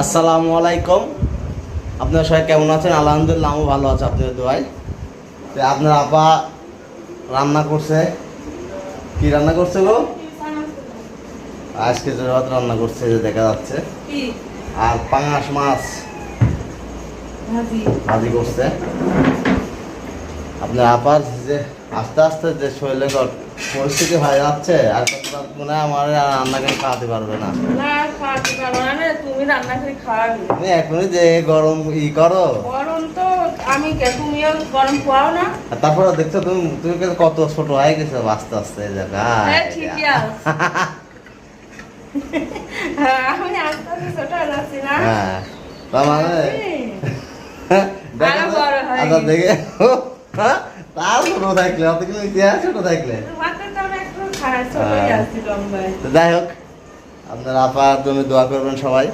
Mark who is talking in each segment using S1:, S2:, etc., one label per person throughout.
S1: আসসালামু আলাইকুম। আপনার সবাই কেমন আছেন? আলহামদুলিল্লাহ আমি ভালো আছি আপনাদের দোয়ায়। তো আপনার আপা রান্না করছে। কি রান্না করছে গো? আজকে যে ভাত রান্না করছে যে দেখা যাচ্ছে। আর পাঙাশ মাছ
S2: ভাজি
S1: করছে। আপনার আপার যে আস্তে আস্তে যে শরীরে পরিস্থিতি হয়ে যাচ্ছে আর মনে হয় আমার আর রান্না করে খাওয়াতে পারবে না।
S2: তুমি রান্না করে খাওয়াবি।
S1: তুমি এখনই যে গরম ই করো।
S2: গরম তো আমি তুমিও গরম খাওয়াও না।
S1: আর তারপরে দেখছ তুমি তুমি কত ছোট হয়ে গেছো আস্তে আস্তে
S2: হ্যাঁ ঠিকই হ্যাঁ, আমি আস্তে আস্তে ছোট হয়ে যাচ্ছি না।
S1: হ্যাঁ তার মানে আচ্ছা দেখে হ্যাঁ? তার ছোট থাকলে অত কিন্তু ছোট থাকলে
S2: তোমাকে তো
S1: হ্যাঁ।
S2: আছি লম্বায়
S1: তো যাই হোক আপনার আপার জন্য দোয়া করবেন সবাই।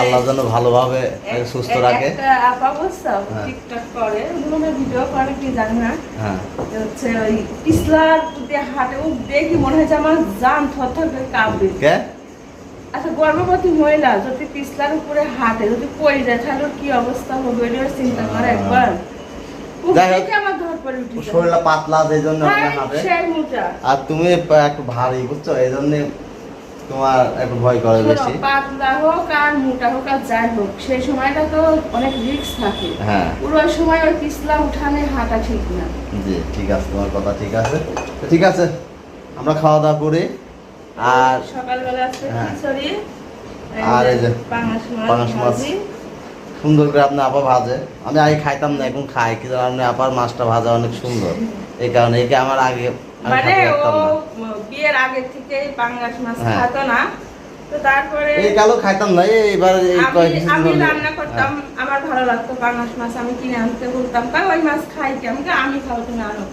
S1: আল্লাহ যেন ভালোভাবে সুস্থ রাখে।
S2: আপা বুঝছ
S1: হ্যাঁ।
S2: টিকটক করে মনে ভিডিও করে কি জানি না।
S1: হ্যাঁ।
S2: হচ্ছে ওই পিছলার দিয়ে হাঁটে ও দেখি মনে আমার জান থরথর করে কাঁপবে।
S1: কে?
S2: আচ্ছা গর্ভবতী মহিলা যদি পিছলার উপরে হাঁটে যদি পড়ে যায় তাহলে কি অবস্থা হবে? চিন্তা করে একবার।
S1: যাই হোক। শরীরটা পাতলা জন্য
S2: হ্যাঁ,
S1: হাঁটে আর তুমি একটু ভারী বুঝছ? এই জন্য তোমার একটু ভয় করে বেশি।
S2: পাতলা হোক আর মোটা হোক আর যাই হোক সেই সময়টা তো অনেক রিস্ক থাকে।
S1: হ্যাঁ।
S2: পুরো সময় ওই পিছলা উঠানে হাঁটা ঠিক না।
S1: জি ঠিক আছে তোমার কথা ঠিক আছে। ঠিক আছে আমরা খাওয়া দাওয়া করি আর
S2: সকালবেলা আছে
S1: হ্যাঁ।
S2: খিচুড়ি
S1: আর এই যে
S2: পাঙাশ মাছ।
S1: সুন্দর করে আপনি আপা ভাজে। আমি আগে খাইতাম না এখন খাই কিন্তু আপনি আপার মাছটা ভাজা অনেক সুন্দর। এই কারণে একে আমার আগে
S2: মানে ও বিয়ের আগে থেকে পাঙ্গাস মাছ
S1: হ্যাঁ।
S2: খাতো না। তো তারপরে
S1: এই কালো খাইতাম না এই এবার এই
S2: আমি আমি রান্না করতাম আমার ভালো লাগতো পাঙ্গাস মাছ আমি কিনে আনতে বলতাম কারণ ওই মাছ খাই কি আমি খাব তুমি আনো।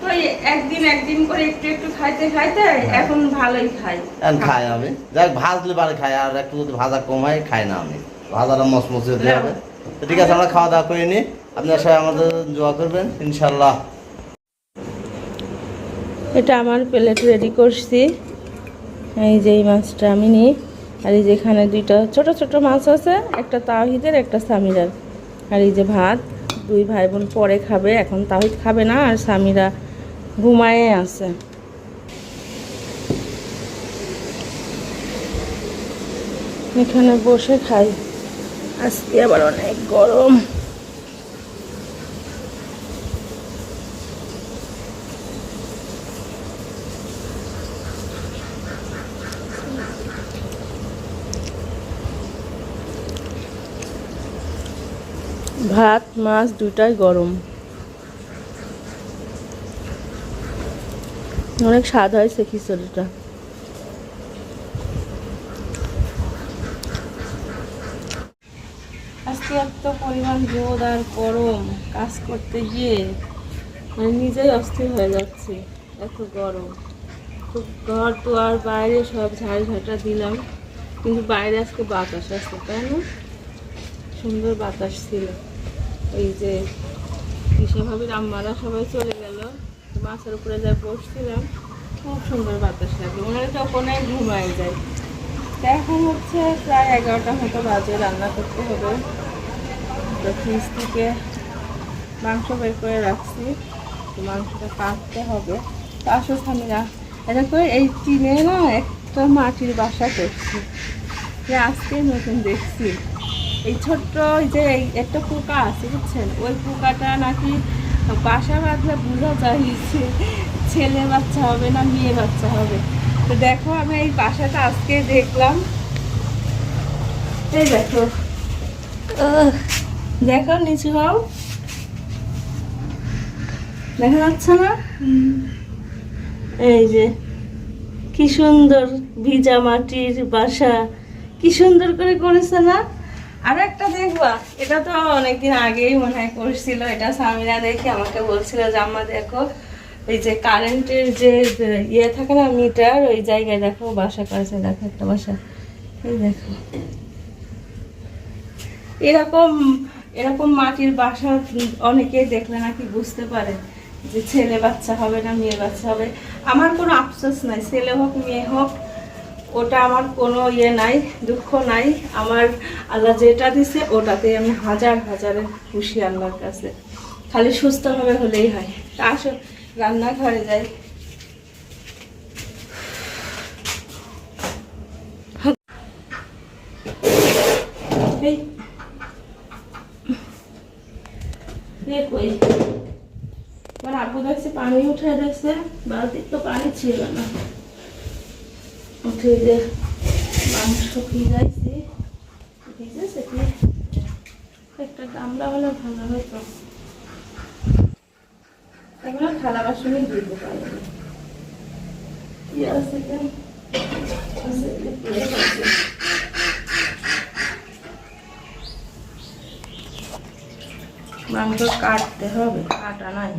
S2: তো একদিন একদিন করে একটু একটু খাইতে খাইতে এখন ভালোই খাই।
S1: খাই আমি। যাক ভাজলে পারে খাই আর একটু যদি ভাজা কমাই খাই না আমি। ভাজাটা মচমচে হতে হবে। তো ঠিক আছে, আমরা খাওয়া দাওয়া করে নিই। আপনার সবাই আমাদের দোয়া করবেন ইনশাল্লাহ
S2: এটা আমার প্লেট রেডি করছি। এই যে এই মাছটা আমি নিই। আর এই যে এখানে দুইটা ছোট ছোট মাছ আছে, একটা তাহিদের একটা সামিরার। আর এই যে ভাত, দুই ভাই বোন পরে খাবে, এখন তাহিদ খাবে না, আর সামিরা ঘুমায়ে আছে। এখানে বসে খাই। আজকে আবার অনেক গরম। ভাত মাছ দুটাই গরম। অনেক স্বাদ হয়েছে খিচুড়িটা। এত পরিমাণ রোদ আর গরম কাজ করতে গিয়ে মানে নিজেই অস্থির হয়ে যাচ্ছে, এত গরম। তো ঘর তো আর বাইরে সব ঝাড় ঝাঁটা দিলাম, কিন্তু বাইরে আজকে বাতাস আছে, তাই না? সুন্দর বাতাস ছিল। এই যে কিসেভাবে রামমারা সবাই চলে গেল, মাছের উপরে যা বসছিলাম, খুব সুন্দর বাতাস লাগে মনে হয় ওখানে ঘুমায় যায়। এখন হচ্ছে প্রায় এগারোটা মতো বাজে, রান্না করতে হবে। তো ফ্রিজ থেকে মাংস বের করে রাখছি। তো মাংসটা কাটতে হবে। তো আসো স্বামীরা এটা করে এই টিনে না একটা মাটির বাসা করছি। যে আজকে নতুন দেখছি। এই ছোট্ট ওই যে একটা পোকা আছে, বুঝছেন? ওই পোকাটা নাকি বাসা বাঁধলে বোঝা যায় যে ছেলে বাচ্চা হবে না মেয়ে বাচ্চা হবে। তো দেখো, আমি এই বাসাটা আজকে দেখলাম। এই দেখো। দেখো, নিচু হও। দেখা যাচ্ছে না? এই যে, কি সুন্দর ভিজা মাটির বাসা। কি সুন্দর করে করেছে না? আর একটা দেখবা, এটা তো অনেকদিন আগেই মনে হয় করছিল। এটা স্বামীরা দেখে আমাকে বলছিল যে, আম্মা, দেখো, এই যে কারেন্টের যে ইয়ে থাকে না, মিটার, ওই জায়গায় দেখো, বাসা করেছে, দেখো একটা বাসা। এই দেখো। এরকম এরকম মাটির বাসা অনেকেই দেখলে নাকি বুঝতে পারে যে ছেলে বাচ্চা হবে না মেয়ে বাচ্চা হবে। আমার কোনো আফসোস নাই, ছেলে হোক, মেয়ে হোক, ওটা আমার কোনো ইয়ে নাই, দুঃখ নাই। আমার আল্লাহ যেটা দিছে ওটাতে আমি হাজার হাজারে খুশি আল্লাহর কাছে। খালি সুস্থভাবে হলেই হয়। তা আসো, রান্নাঘরে যাই। এই কই আমার আপু দেখছে পানি উঠে দেখছে বালতির তো পানি ছিল না। উঠে যে মাংস ভিজাইছি ভিজেছে কি? একটা গামলা হলে ভালো হতো। এগুলো থালা বাসনে দিতে পারি কি আছে কেন আছে, প্লেট আছে। মাংস কাটতে হবে। কাটা নাই।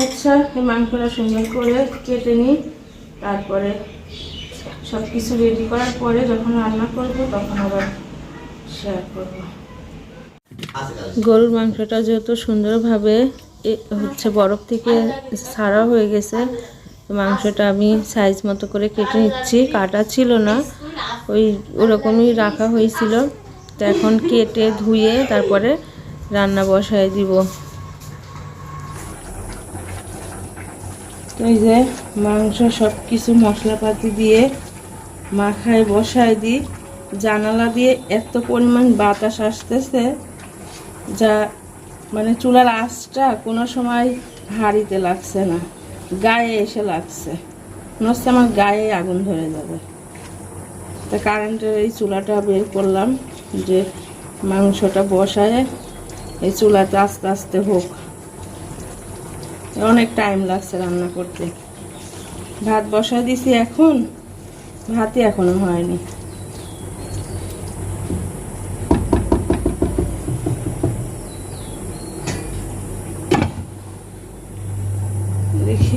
S2: আচ্ছা এই মাংসটা সুন্দর করে কেটে নিই। তারপরে সব কিছু রেডি করার পরে যখন রান্না করব তখন আবার শেয়ার করব। গরুর মাংসটা যেহেতু সুন্দরভাবে হচ্ছে বরফ থেকে ছাড়া হয়ে গেছে মাংসটা আমি সাইজ মতো করে কেটে নিচ্ছি। কাটা ছিল না, ওই ওরকমই রাখা হয়েছিল। তো এখন কেটে ধুয়ে তারপরে রান্না বসায় দিব। তো এই যে মাংস সব কিছু মশলাপাতি দিয়ে মাখায় বসায় দিই। জানালা দিয়ে এত পরিমাণ বাতাস আসতেছে যা মানে চুলার আঁচটা কোনো সময় হাঁড়িতে লাগছে না, গায়ে এসে লাগছে। হচ্ছে আমার গায়ে আগুন ধরে যাবে। তা কারেন্টের এই চুলাটা বের করলাম যে মাংসটা বসায় এই চুলাতে আস্তে আস্তে হোক। অনেক টাইম লাগছে রান্না করতে। ভাত বসায় দিছি এখন, ভাতই এখনও হয়নি দেখি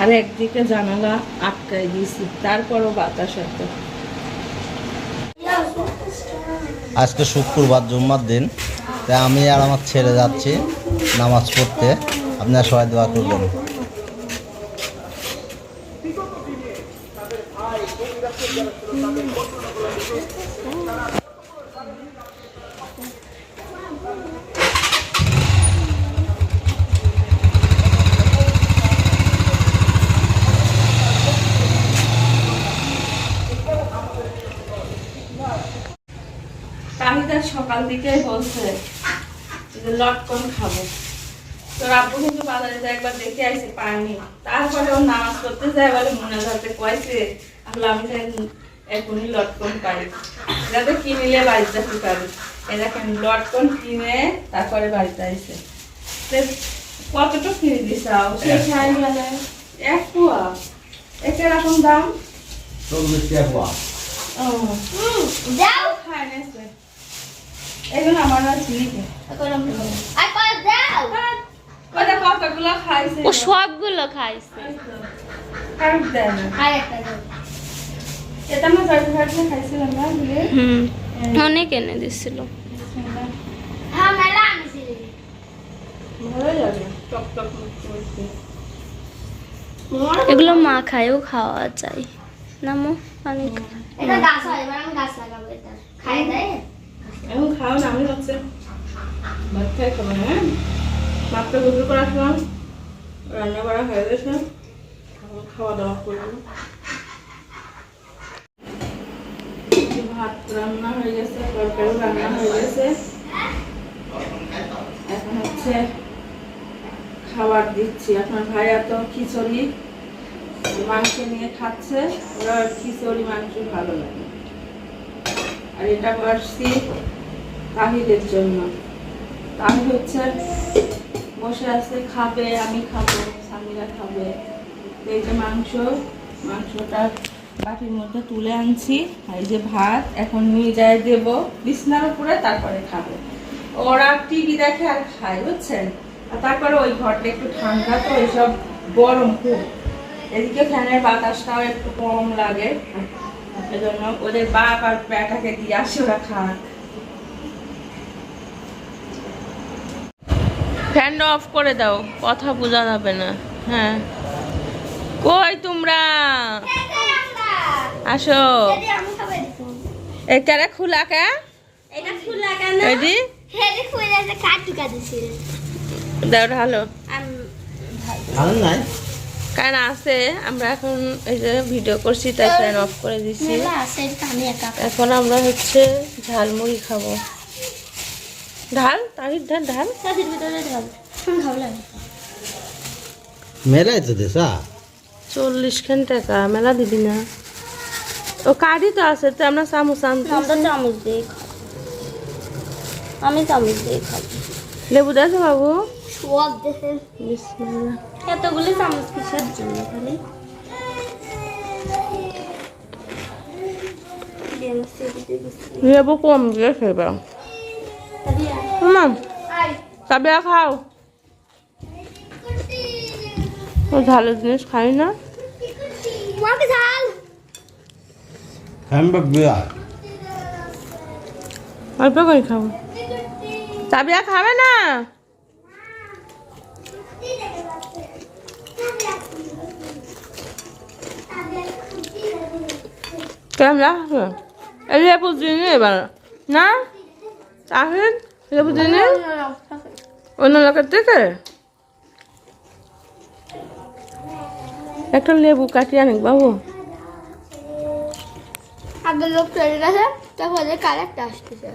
S2: আর একদিকে জানালা আটকায় দিয়েছি, তারপরও বাতাস এত।
S1: আজকে শুক্রবার জুম্মার দিন, তাই আমি আর আমার ছেড়ে যাচ্ছি নামাজ পড়তে। আপনারা সবাই দোয়া করবেন।
S2: সকাল দিকে বলছে যে লটকন খাব। তো আব্বু কিন্তু বাজারে যায় একবার দেখে আইছে পায়নি তারপরে ও নামাজ করতে যায় বলে মনে যাতে কয়েছে আল্লাহ আমি এখনই লটকন পাই যাতে কিনিলে বাড়িতে যেতে পারি। দেখেন লটকন কিনে তারপরে বাড়িতে তো কতটুকু কিনে দিছাও সে খাই গেলে এক পোয়া একে রকম দাম?
S1: চল্লিশ টাকা
S2: ও।
S3: দাও।
S2: খায় নেছে এগুলো আমার আর কতগুলো খাইছে?
S3: ও সবগুলো খাইছে।
S2: এটা আমরা খাইছিলাম না
S4: হুম। অনেক এনে দিছিল।
S3: হ্যাঁ মেলা আনছি।
S2: ভালো যাবে টক টক মুখে
S4: এগুলো মা খায়ও খাওয়া যায়। নামো
S3: এটা গাছ হয় এবার আমি গাছ লাগাবো এটা। খাই দেয়?
S2: এখন খাও, না আমি হচ্ছে ভাত খাই খাব হ্যাঁ? মাত্র গোসল করে আসলাম, রান্না করা হয়ে গেছে এখন খাওয়া দাওয়া করব। ভাত রান্না হয়ে গেছে তরকারি রান্না হয়ে গেছে। এখন হচ্ছে খাবার দিচ্ছি। আপনার ভাইয়া তো খিচুড়ি, মাংস নিয়ে খাচ্ছে, ওরা খিচুড়ি, মাংস ভালো লাগে। আর এটা করছি তাহিদের জন্য। তাহিদ হচ্ছে, বসে আছে, খাবে, আমি খাব, স্বামীরা খাবে। এই যে মাংস, মাংসটা বাটির মধ্যে তুলে আনছি। এই যে ভাত, এখন নিয়ে যায় দেব। বিছনার উপরে, তারপরে খাবে। ওরা টিভি দেখে আর খায়, বুঝছেন? আর তারপরে ওই ঘরটা একটু ঠান্ডা, তো এইসব গরম খুব। এদিকে ফ্যানের বাতাসটাও একটু কম লাগে। এজন্য ওদের বাপ আর ব্যাটাকে দিয়ে আসে ওরা খাক ফ্যানটা অফ করে দাও কথা বোঝা যাবে না। হ্যাঁ। কই তোমরা? আসো। এ কেরে খুলা কে?
S3: কাটুছি
S2: দাও ভালো কারণ আছে আমরা এখন এই যে ভিডিও করছি তাই ফ্যান অফ করে দিছি। এখন আমরা হচ্ছে ঝালমুড়ি খাব। ঢাল তাহির ঢাল ঢাল।
S3: কাটির ভিতরে ঢাল লাগে
S1: তো দেশা
S2: চল্লিশ খান টাকা মেলা দিবি না। ও কাঠি তো আছে তো আমরা চামচ আনতে
S3: আমরা চামচ দিয়ে আমি চামচ দিয়ে খাই
S2: লেবু দেখো বাবু।
S3: সব এতগুলো চামচ কিসের জন্য খালি?
S2: লেবু কম দিয়ে খেবা তাবিয়া খাও। ও ঝালের জিনিস খাই না। অল্প করে খাও তাবিয়া খাবে না? কেমন লাগছে এই এবার। না? তাহিন লেবু দিনে অন্য লোকের থেকে? একটা লেবু কাটিয়ে আনিক বাবু।
S3: আগের লোক চলে গেছে, তারপরে কালারটা আসতেছে।